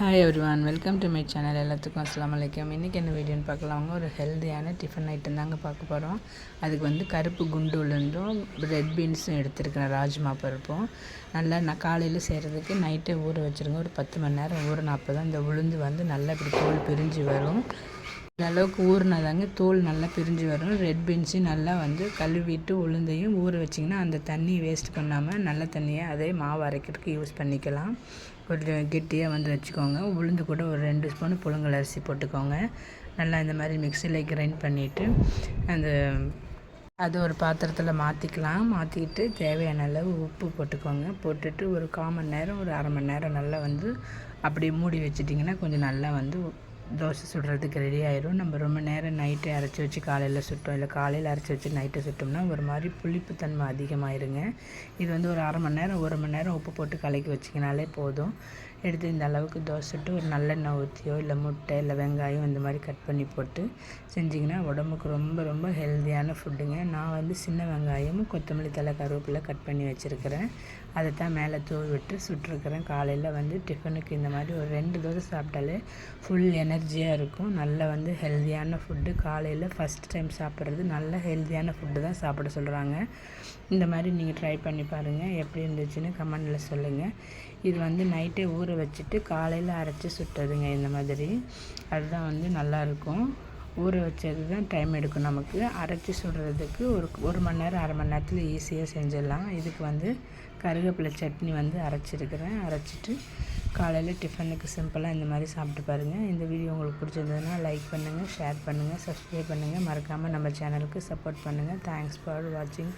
Hi everyone welcome to my channel எல்லாத்துக்கும் அஸ்லாம் வலைக்கம் இன்றைக்கி என்ன வீடியோன்னு பார்க்கலாங்க ஒரு ஹெல்த்தியான டிஃபன் ஐட்டம் தாங்க பார்க்க போகிறோம் அதுக்கு வந்து கருப்பு குண்டு உளுந்தும் ரெட் பீன்ஸும் எடுத்துருக்கிறேன். ராஜ்மா பருப்பும் நல்லா நான் காலையில் செய்கிறதுக்கு நைட்டே ஊற வச்சுருங்க. ஒரு பத்து மணி நேரம் ஊற அப்போ தான் இந்த உளுந்து வந்து நல்லா இப்படி தோல் பிரிஞ்சு வரும். அளவுக்கு ஊறினாதாங்க தோல் நல்லா பிரிஞ்சு வரும் ரெட் பீன்ஸையும் நல்லா வந்து கழுவிட்டு உளுந்தையும் ஊற வச்சிங்கன்னா அந்த தண்ணி வேஸ்ட் பண்ணாமல் நல்ல தண்ணியை அதே மாவு அரைக்கிறதுக்கு யூஸ் பண்ணிக்கலாம். கொஞ்சம் கெட்டியாக வந்து வச்சுக்கோங்க. உளுந்து கூட ஒரு ரெண்டு ஸ்பூன் புழுங்கல் அரிசி போட்டுக்கோங்க. நல்லா இந்த மாதிரி மிக்சியில் கிரைண்ட் பண்ணிவிட்டு அந்த அது ஒரு பாத்திரத்தில் மாற்றிக்கலாம் மாற்றிக்கிட்டு தேவையான அளவு உப்பு போட்டுக்கோங்க. போட்டுட்டு ஒரு கால் மணி நேரம் ஒரு அரை மணி நேரம் நல்லா வந்து அப்படியே மூடி வச்சிட்டிங்கன்னா கொஞ்சம் நல்லா வந்து தோசை சுடுறதுக்கு ரெடி ஆயிரும். நம்ம ரொம்ப நேரம் நைட்டே அரைச்சி வச்சு காலையில் சுட்டோம். இல்லை காலையில் அரைச்சி வச்சு நைட்டை சுட்டோம்னா ஒரு மாதிரி புளிப்புத்தன்மை அதிகமாயிருங்க. இது வந்து ஒரு அரை மணி நேரம் ஒரு மணி நேரம் உப்பு போட்டு கலக்கி வச்சிங்கனாலே போதும். எடுத்து இந்த அளவுக்கு தோசைட்டு ஒரு நல்லெண்ணெய் ஊற்றியோ இல்லை முட்டை இல்லை வெங்காயம் இந்த மாதிரி கட் பண்ணி போட்டு செஞ்சிங்கன்னா உடம்புக்கு ரொம்ப ரொம்ப ஹெல்த்தியான ஃபுட்டுங்க நான் வந்து சின்ன வெங்காயமும் கொத்தமல்லி தலை கருவேப்பிலை கட் பண்ணி வச்சுருக்கிறேன். அதை தான் மேலே தூவி விட்டு சுட்டுருக்கிறேன். காலையில் வந்து டிஃபனுக்கு இந்த மாதிரி ஒரு ரெண்டு தோசை சாப்பிட்டாலே ஃபுல் எனர்ஜியாக இருக்கும். நல்ல வந்து ஹெல்த்தியான ஃபுட்டு காலையில் ஃபஸ்ட் டைம் சாப்பிட்றது நல்ல ஹெல்த்தியான ஃபுட்டு தான் சாப்பிட சொல்கிறாங்க இந்த மாதிரி நீங்கள் ட்ரை பண்ணி பாருங்கள் எப்படி இருந்துச்சுன்னு கமெண்டில் சொல்லுங்கள் இது வந்து நைட்டே ஊற வச்சுட்டு காலையில் அரைச்சி சுட்டதுங்க இந்த மாதிரி. அதுதான் வந்து நல்லாயிருக்கும் ஊற வச்சது தான் டைம் எடுக்கும் நமக்கு. அரைச்சி சுடுறதுக்கு ஒரு ஒரு மணி நேரம் அரை மணி நேரத்தில் ஈஸியாக செஞ்சிடலாம். இதுக்கு வந்து கருவேப்பிலை சட்னி வந்து அரைச்சிருக்கிறேன். அரைச்சிட்டு காலையில் டிஃபனுக்கு சிம்பிளாக இந்த மாதிரி சாப்பிட்டு பாருங்கள் இந்த வீடியோ உங்களுக்கு பிடிச்சிருந்ததுன்னா லைக் பண்ணுங்கள் ஷேர் பண்ணுங்கள் சப்ஸ்கிரைப் பண்ணுங்கள் மறக்காமல் நம்ம சேனலுக்கு சப்போர்ட் பண்ணுங்கள் தேங்க்ஸ் ஃபார் வாட்சிங்